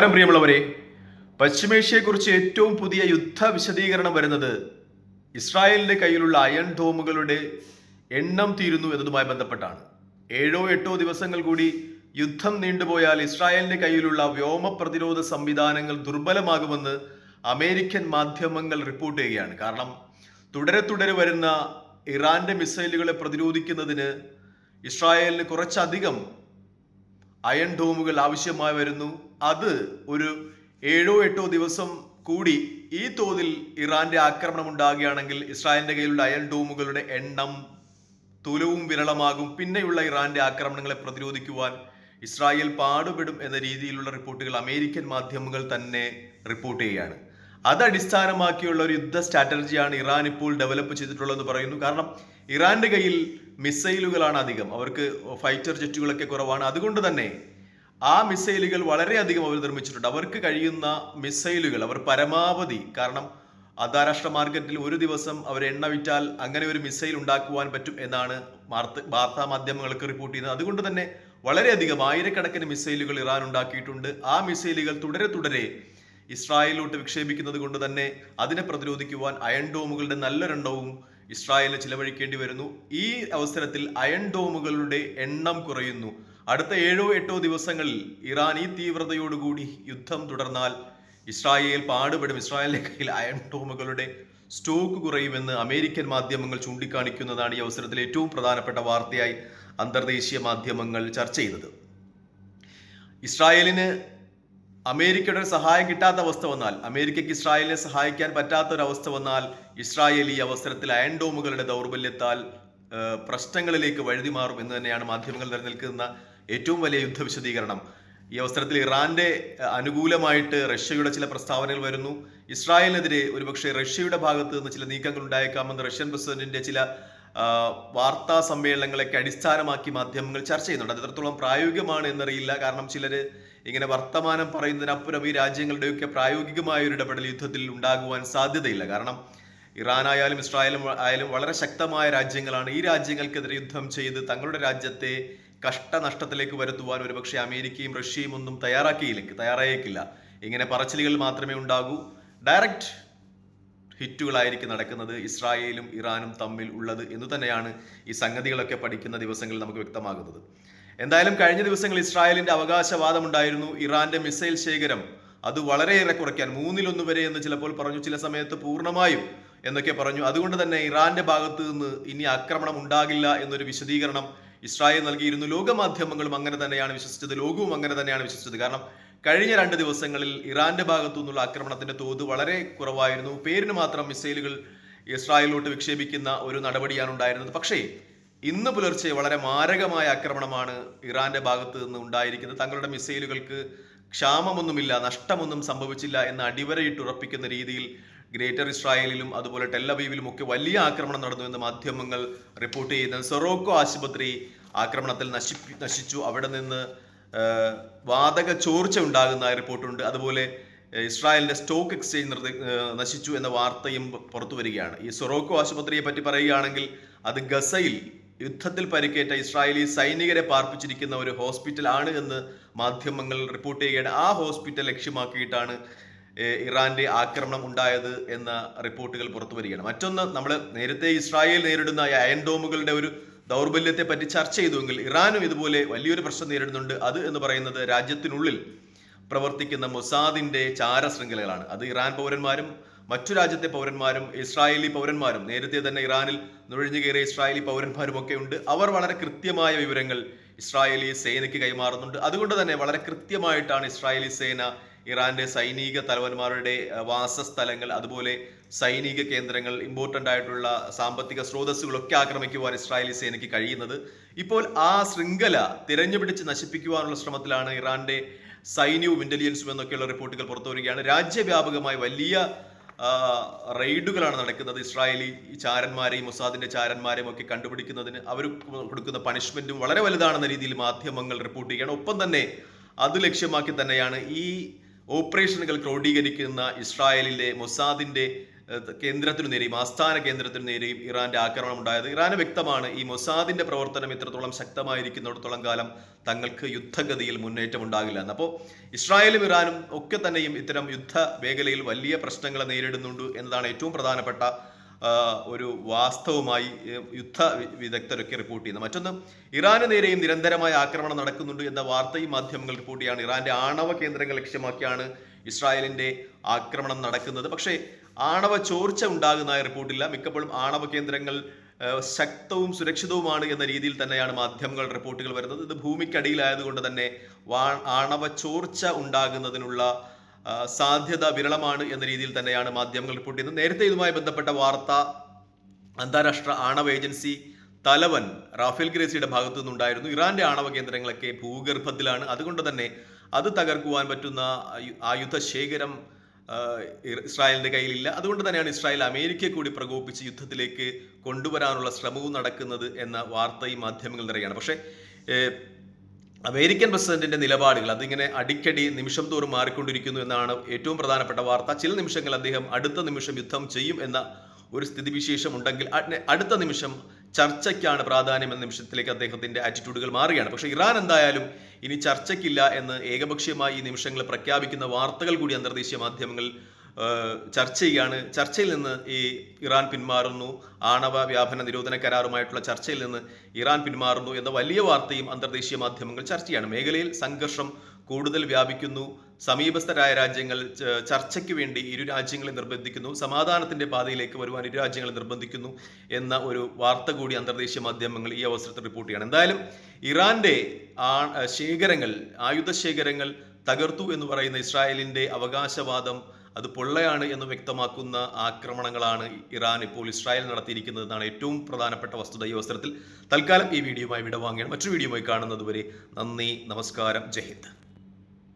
നമസ്കാരം പ്രിയമുള്ളവരെ. പശ്ചിമേഷ്യയെക്കുറിച്ച് ഏറ്റവും പുതിയ യുദ്ധ വിശദീകരണം വരുന്നത് ഇസ്രായേലിന്റെ കയ്യിലുള്ള അയൺ ഡോമുകളുടെ എണ്ണം തീരുന്നു എന്നതുമായി ബന്ധപ്പെട്ടാണ്. ഏഴോ എട്ടോ ദിവസങ്ങൾ കൂടി യുദ്ധം നീണ്ടുപോയാൽ ഇസ്രായേലിന്റെ കയ്യിലുള്ള വ്യോമ പ്രതിരോധ സംവിധാനങ്ങൾ ദുർബലമാകുമെന്ന് അമേരിക്കൻ മാധ്യമങ്ങൾ റിപ്പോർട്ട് ചെയ്യുകയാണ്. കാരണം തുടരെ തുടരെ വരുന്ന ഇറാന്റെ മിസൈലുകളെ പ്രതിരോധിക്കുന്നതിന് ഇസ്രായേലിന് കുറച്ചധികം അയൺ ഡോമുകൾ ആവശ്യമായി വരുന്നു. അത് ഒരു ഏഴോ എട്ടോ ദിവസം കൂടി ഈ തോതിൽ ഇറാന്റെ ആക്രമണം ഉണ്ടാകുകയാണെങ്കിൽ ഇസ്രായേലിന്റെ കയ്യിലുള്ള അയൺ ഡോമുകളുടെ എണ്ണം തുലവും വിരളമാകും. പിന്നെയുള്ള ഇറാന്റെ ആക്രമണങ്ങളെ പ്രതിരോധിക്കുവാൻ ഇസ്രായേൽ പാടുപെടും എന്ന രീതിയിലുള്ള റിപ്പോർട്ടുകൾ അമേരിക്കൻ മാധ്യമങ്ങൾ തന്നെ റിപ്പോർട്ട് ചെയ്യുകയാണ്. അത് അടിസ്ഥാനമാക്കിയുള്ള ഒരു യുദ്ധ സ്ട്രാറ്റജിയാണ് ഇറാൻ ഇപ്പോൾ ഡെവലപ്പ് ചെയ്തിട്ടുള്ളതെന്ന് പറയുന്നു. കാരണം ഇറാന്റെ കയ്യിൽ മിസൈലുകളാണ് അധികം. അവർക്ക് ഫൈറ്റർ ജെറ്റുകളൊക്കെ കുറവാണ്. അതുകൊണ്ട് തന്നെ ആ മിസൈലുകൾ വളരെയധികം അവർ നിർമ്മിച്ചിട്ടുണ്ട്. അവർക്ക് കഴിയുന്ന മിസൈലുകൾ അവർ പരമാവധി കാരണം അന്താരാഷ്ട്ര മാർക്കറ്റിൽ ഒരു ദിവസം അവർ എണ്ണ വിറ്റാൽ അങ്ങനെ ഒരു മിസൈൽ ഉണ്ടാക്കുവാൻ പറ്റും എന്നാണ് വാർത്താ മാധ്യമങ്ങൾക്ക് റിപ്പോർട്ട് ചെയ്യുന്നത്. അതുകൊണ്ട് തന്നെ വളരെയധികം ആയിരക്കണക്കിന് മിസൈലുകൾ ഇറാൻ ഉണ്ടാക്കിയിട്ടുണ്ട്. ആ മിസൈലുകൾ തുടരെ തുടരെ ഇസ്രായേലിലോട്ട് വിക്ഷേപിക്കുന്നത് കൊണ്ട് തന്നെ അതിനെ പ്രതിരോധിക്കുവാൻ അയൺ ഡോമുകളുടെ നല്ലൊരെണ്ണവും ഇസ്രായേലിന് ചിലവഴിക്കേണ്ടി വരുന്നു. ഈ അവസരത്തിൽ അയൺ ഡോമുകളുടെ എണ്ണം കുറയുന്നു. അടുത്ത ഏഴോ എട്ടോ ദിവസങ്ങളിൽ ഇറാൻ ഈ തീവ്രതയോടുകൂടി യുദ്ധം തുടർന്നാൽ ഇസ്രായേൽ പാടുപെടും. ഇസ്രായേലിന്റെ കയ്യിൽ അയൺ ഡോമുകളുടെ സ്റ്റോക്ക് കുറയുമെന്ന് അമേരിക്കൻ മാധ്യമങ്ങൾ ചൂണ്ടിക്കാണിക്കുന്നതാണ് ഈ അവസരത്തിൽ ഏറ്റവും പ്രധാനപ്പെട്ട വാർത്തയായി അന്തർദേശീയ മാധ്യമങ്ങൾ ചർച്ച ചെയ്തത്. ഇസ്രായേലിന് അമേരിക്കയുടെ ഒരു സഹായം കിട്ടാത്ത അവസ്ഥ വന്നാൽ അമേരിക്കയ്ക്ക് ഇസ്രായേലിനെ സഹായിക്കാൻ പറ്റാത്ത ഒരു അവസ്ഥ വന്നാൽ ഇസ്രായേൽ ഈ അവസരത്തിൽ അയൻഡോമുകളുടെ ദൗർബല്യത്താൽ പ്രശ്നങ്ങളിലേക്ക് വഴുതി മാറും എന്ന് തന്നെയാണ് മാധ്യമങ്ങൾ നിലനിൽക്കുന്ന ഏറ്റവും വലിയ യുദ്ധ വിശദീകരണം ഈ അവസരത്തിൽ ഇറാന്റെ അനുകൂലമായിട്ട് റഷ്യയുടെ ചില പ്രസ്താവനകൾ വരുന്നു. ഇസ്രായേലിനെതിരെ ഒരുപക്ഷെ റഷ്യയുടെ ഭാഗത്ത് നിന്ന് ചില നീക്കങ്ങൾ ഉണ്ടായേക്കാമെന്ന് റഷ്യൻ പ്രസിഡന്റിന്റെ ചില വാർത്താ സമ്മേളനങ്ങളൊക്കെ അടിസ്ഥാനമാക്കി മാധ്യമങ്ങൾ ചർച്ച ചെയ്യുന്നുണ്ട്. അത് എത്രത്തോളം പ്രായോഗികമാണ് എന്നറിയില്ല. കാരണം ചിലർ ഇങ്ങനെ വർത്തമാനം പറയുന്നതിനപ്പുറം ഈ രാജ്യങ്ങളുടെയൊക്കെ പ്രായോഗികമായ ഒരു ഇടപെടൽ യുദ്ധത്തിൽ ഉണ്ടാകുവാൻ സാധ്യതയില്ല. കാരണം ഇറാനായാലും ഇസ്രായേലും ആയാലും വളരെ ശക്തമായ രാജ്യങ്ങളാണ്. ഈ രാജ്യങ്ങൾക്കെതിരെ യുദ്ധം ചെയ്ത് തങ്ങളുടെ രാജ്യത്തെ കഷ്ടനഷ്ടത്തിലേക്ക് വരുത്തുവാൻ ഒരുപക്ഷെ അമേരിക്കയും റഷ്യയും ഒന്നും തയ്യാറാക്കിയില്ല തയ്യാറായേക്കില്ല. ഇങ്ങനെ പറച്ചിലുകൾ മാത്രമേ ഉണ്ടാകൂ. ഡയറക്റ്റ് ഹിറ്റുകളായിരിക്കും നടക്കുന്നത്. ഇസ്രായേലും ഇറാനും തമ്മിൽ ഉള്ളത് എന്ന് തന്നെയാണ് ഈ സംഗതികളൊക്കെ പഠിക്കുന്ന ദിവസങ്ങളിൽ നമുക്ക് വ്യക്തമാകുന്നത്. എന്തായാലും കഴിഞ്ഞ ദിവസങ്ങളിൽ ഇസ്രായേലിന്റെ അവകാശവാദമുണ്ടായിരുന്നു. ഇറാന്റെ മിസൈൽ ശേഖരം അത് വളരെയേറെ കുറയ്ക്കാൻ മൂന്നിലൊന്ന് വരെ എന്ന് ചിലപ്പോൾ പറഞ്ഞു ചില സമയത്ത് പൂർണമായും എന്നൊക്കെ പറഞ്ഞു. അതുകൊണ്ട് തന്നെ ഇറാന്റെ ഭാഗത്ത് നിന്ന് ഇനി ആക്രമണം ഉണ്ടാകില്ല എന്നൊരു വിശദീകരണം ഇസ്രായേൽ നൽകിയിരുന്നു. ലോകമാധ്യമങ്ങളും അങ്ങനെ തന്നെയാണ് വിശ്വസിച്ചത്. ലോകവും അങ്ങനെ തന്നെയാണ് വിശ്വസിച്ചത്. കാരണം കഴിഞ്ഞ രണ്ട് ദിവസങ്ങളിൽ ഇറാന്റെ ഭാഗത്തു നിന്നുള്ള ആക്രമണത്തിന്റെ തോത് വളരെ കുറവായിരുന്നു. പേരിന് മാത്രം മിസൈലുകൾ ഇസ്രായേലിലോട്ട് വിക്ഷേപിക്കുന്ന ഒരു നടപടിയാണ് ഉണ്ടായിരുന്നത്. പക്ഷേ ഇന്ന് പുലർച്ചെ വളരെ മാരകമായ ആക്രമണമാണ് ഇറാന്റെ ഭാഗത്ത് നിന്ന് ഉണ്ടായിരിക്കുന്നത്. തങ്ങളുടെ മിസൈലുകൾക്ക് ക്ഷാമമൊന്നുമില്ല നഷ്ടമൊന്നും സംഭവിച്ചില്ല എന്ന് അടിവരയിട്ട് ഉറപ്പിക്കുന്ന രീതിയിൽ ഗ്രേറ്റർ ഇസ്രായേലിലും അതുപോലെ ടെല്ലബീവിലും ഒക്കെ വലിയ ആക്രമണം നടന്നു എന്ന് മാധ്യമങ്ങൾ റിപ്പോർട്ട് ചെയ്യുന്നത്. സെറോക്കോ ആശുപത്രി ആക്രമണത്തിൽ നശിപ്പി നശിച്ചു. അവിടെ നിന്ന് വാതക ചോർച്ച ഉണ്ടാകുന്ന റിപ്പോർട്ടുണ്ട്. അതുപോലെ ഇസ്രായേലിന്റെ സ്റ്റോക്ക് എക്സ്ചേഞ്ച് നശിച്ചു എന്ന വാർത്തയും പുറത്തു വരികയാണ്. ഈ സൊറോക്കോ ആശുപത്രിയെ പറ്റി പറയുകയാണെങ്കിൽ അത് ഗസയിൽ യുദ്ധത്തിൽ പരിക്കേറ്റ ഇസ്രായേലി സൈനികരെ പാർപ്പിച്ചിരിക്കുന്ന ഒരു ഹോസ്പിറ്റൽ ആണ് എന്ന് മാധ്യമങ്ങൾ റിപ്പോർട്ട് ചെയ്യുകയാണ്. ആ ഹോസ്പിറ്റൽ ലക്ഷ്യമാക്കിയിട്ടാണ് ഇറാന്റെ ആക്രമണം ഉണ്ടായത് എന്ന റിപ്പോർട്ടുകൾ പുറത്തു വരികയാണ്. മറ്റൊന്ന് നമ്മൾ നേരത്തെ ഇസ്രായേൽ നേരിടുന്ന അയൻഡോമുകളുടെ ഡോമുകളുടെ ഒരു ദൗർബല്യത്തെ പറ്റി ചർച്ച ചെയ്തുവെങ്കിൽ ഇറാനും ഇതുപോലെ വലിയൊരു പ്രശ്നം നേരിടുന്നുണ്ട്. അത് എന്ന് പറയുന്നത് രാജ്യത്തിനുള്ളിൽ പ്രവർത്തിക്കുന്ന മൊസാദിന്റെ ചാര ശൃംഖലകളാണ് അത് ഇറാൻ പൗരന്മാരും മറ്റു രാജ്യത്തെ പൗരന്മാരും ഇസ്രായേലി പൗരന്മാരും നേരത്തെ തന്നെ ഇറാനിൽ നുഴഞ്ഞു കയറിയ ഇസ്രായേലി പൗരന്മാരും ഒക്കെ ഉണ്ട്. അവർ വളരെ കൃത്യമായ വിവരങ്ങൾ ഇസ്രായേലി സേനയ്ക്ക് കൈമാറുന്നുണ്ട്. അതുകൊണ്ട് തന്നെ വളരെ കൃത്യമായിട്ടാണ് ഇസ്രായേലി സേന ഇറാന്റെ സൈനിക തലവന്മാരുടെ വാസസ്ഥലങ്ങൾ അതുപോലെ സൈനിക കേന്ദ്രങ്ങൾ ഇമ്പോർട്ടന്റ് ആയിട്ടുള്ള സാമ്പത്തിക സ്രോതസ്സുകളൊക്കെ ആക്രമിക്കുവാൻ ഇസ്രായേലി സേനയ്ക്ക് കഴിയുന്നത്. ഇപ്പോൾ ആ ശൃംഖല തിരഞ്ഞുപിടിച്ച് നശിപ്പിക്കുവാനുള്ള ശ്രമത്തിലാണ് ഇറാന്റെ സൈന്യവും ഇന്റലിജൻസും എന്നൊക്കെയുള്ള റിപ്പോർട്ടുകൾ പുറത്തു വരികയാണ്. രാജ്യവ്യാപകമായി വലിയ റെയ്ഡുകളാണ് നടക്കുന്നത് ഇസ്രായേലി ചാരന്മാരെയും മൊസാദിന്റെ ചാരന്മാരെയും ഒക്കെ കണ്ടുപിടിക്കുന്നതിന്. അവർ കൊടുക്കുന്ന പണിഷ്മെന്റും വളരെ വലുതാണെന്ന രീതിയിൽ മാധ്യമങ്ങൾ റിപ്പോർട്ട് ചെയ്യുകയാണ്. ഒപ്പം തന്നെ അത് ലക്ഷ്യമാക്കി തന്നെയാണ് ഈ ഓപ്പറേഷനുകൾ ക്രോഡീകരിക്കുന്ന ഇസ്രായേലിലെ മൊസാദിന്റെ ഏഹ്, കേന്ദ്രത്തിനു നേരെയും ആസ്ഥാന കേന്ദ്രത്തിനു നേരെയും ഇറാന്റെ ആക്രമണം ഉണ്ടായത്. ഇറാന് വ്യക്തമാണ് ഈ മൊസാദിന്റെ പ്രവർത്തനം ഇത്രത്തോളം ശക്തമായിരിക്കുന്നിടത്തോളം കാലം തങ്ങൾക്ക് യുദ്ധഗതിയിൽ മുന്നേറ്റം ഉണ്ടാകില്ല. എന്ന് അപ്പോൾ ഇസ്രായേലും ഇറാനും ഒക്കെ തന്നെയും ഇത്തരം യുദ്ധ മേഖലയിൽ വലിയ പ്രശ്നങ്ങളെ നേരിടുന്നുണ്ട് എന്നതാണ് ഏറ്റവും പ്രധാനപ്പെട്ട ഒരു വാസ്തവമായി യുദ്ധ വിദഗ്ധരൊക്കെ റിപ്പോർട്ട് ചെയ്യുന്നത് മറ്റൊന്ന് ഇറാന് നേരെയും നിരന്തരമായ ആക്രമണം നടക്കുന്നുണ്ട് എന്ന വാർത്തയും മാധ്യമങ്ങൾ റിപ്പോർട്ട് ചെയ്യാണ് ഇറാന്റെ ആണവ കേന്ദ്രങ്ങൾ ലക്ഷ്യമാക്കിയാണ് ഇസ്രായേലിന്റെ ആക്രമണം നടക്കുന്നത്. പക്ഷേ ആണവ ചോർച്ച ഉണ്ടാകുന്നതായി റിപ്പോർട്ടില്ല മിക്കപ്പോഴും ആണവ കേന്ദ്രങ്ങൾ ശക്തവും സുരക്ഷിതവുമാണ് എന്ന രീതിയിൽ തന്നെയാണ് മാധ്യമങ്ങൾ റിപ്പോർട്ടുകൾ വരുന്നത്. ഇത് ഭൂമിക്കടിയിലായതുകൊണ്ട് തന്നെ ആണവ ചോർച്ച ഉണ്ടാകുന്നതിനുള്ള സാധ്യത വിരളമാണ് എന്ന രീതിയിൽ തന്നെയാണ് മാധ്യമങ്ങൾ റിപ്പോർട്ട് ചെയ്യുന്നത്. നേരത്തെ ഇതുമായി ബന്ധപ്പെട്ട വാർത്ത അന്താരാഷ്ട്ര ആണവ ഏജൻസി തലവൻ റാഫേൽ ഗ്രേസിയുടെ ഭാഗത്തു നിന്നുണ്ടായിരുന്നു. ഇറാന്റെ ആണവ കേന്ദ്രങ്ങളൊക്കെ ഭൂഗർഭത്തിലാണ്. അതുകൊണ്ട് തന്നെ അത് തകർക്കുവാൻ പറ്റുന്ന ആയുധ ശേഖരം ഇസ്രായേലിന്റെ കയ്യിലില്ല. അതുകൊണ്ട് തന്നെയാണ് ഇസ്രായേൽ അമേരിക്കയെ കൂടി പ്രകോപിപ്പിച്ച് യുദ്ധത്തിലേക്ക് കൊണ്ടുവരാനുള്ള ശ്രമവും നടക്കുന്നത് എന്ന വാർത്ത ഈ മാധ്യമങ്ങൾ നിറയാണ്. പക്ഷേ അമേരിക്കൻ പ്രസിഡന്റിന്റെ നിലപാടുകൾ അതിങ്ങനെ അടിക്കടി നിമിഷം തോറും മാറിക്കൊണ്ടിരിക്കുന്നു എന്നാണ് ഏറ്റവും പ്രധാനപ്പെട്ട വാർത്ത. ചില നിമിഷങ്ങൾ അദ്ദേഹം അടുത്ത നിമിഷം യുദ്ധം ചെയ്യും എന്ന ഒരു സ്ഥിതിവിശേഷം ഉണ്ടെങ്കിൽ അടുത്ത നിമിഷം ചർച്ചയ്ക്കാണ് പ്രാധാന്യം എന്ന നിമിഷത്തിലേക്ക് അദ്ദേഹത്തിന്റെ ആറ്റിറ്റ്യൂഡുകൾ മാറുകയാണ്. പക്ഷേ ഇറാൻ എന്തായാലും ഇനി ചർച്ചയ്ക്കില്ല എന്ന് ഏകപക്ഷീയമായി ഈ നിമിഷങ്ങൾ പ്രഖ്യാപിക്കുന്ന വാർത്തകൾ കൂടി അന്തർദേശീയ മാധ്യമങ്ങൾ ഏഹ്, ചർച്ച ചെയ്യാണ്. ചർച്ചയിൽ നിന്ന് ഈ ഇറാൻ പിന്മാറുന്നു. ആണവ വ്യാപന നിരോധന കരാറുമായിട്ടുള്ള ചർച്ചയിൽ നിന്ന് ഇറാൻ പിന്മാറുന്നു എന്ന വലിയ വാർത്തയും അന്തർദേശീയ മാധ്യമങ്ങൾ ചർച്ച ചെയ്യാണ്. മേഖലയിൽ സംഘർഷം കൂടുതൽ വ്യാപിക്കുന്നു. സമീപസ്ഥരായ രാജ്യങ്ങൾ ചർച്ചയ്ക്ക് വേണ്ടി ഇരു രാജ്യങ്ങളെ നിർബന്ധിക്കുന്നു. സമാധാനത്തിന്റെ പാതയിലേക്ക് വരുവാൻ ഇരു രാജ്യങ്ങളെ നിർബന്ധിക്കുന്നു എന്ന ഒരു വാർത്ത കൂടി അന്തർദേശീയ മാധ്യമങ്ങൾ ഈ അവസരത്തിൽ റിപ്പോർട്ട് ചെയ്യണം. എന്തായാലും ഇറാന്റെ ശേഖരങ്ങൾ ആയുധ ശേഖരങ്ങൾ തകർത്തു എന്ന് പറയുന്ന ഇസ്രായേലിന്റെ അവകാശവാദം അത് പൊള്ളയാണ് എന്ന് വ്യക്തമാക്കുന്ന ആക്രമണങ്ങളാണ് ഇറാൻ ഇപ്പോൾ ഇസ്രായേൽ നടത്തിയിരിക്കുന്നതെന്നാണ് ഏറ്റവും പ്രധാനപ്പെട്ട വസ്തുത ഈ അവസരത്തിൽ. തൽക്കാലം ഈ വീഡിയോയുമായി വിടവാങ്ങിയാണ് മറ്റൊരു വീഡിയോയുമായി കാണുന്നതുവരെ നന്ദി നമസ്കാരം ജയ് ഹിന്ദ്.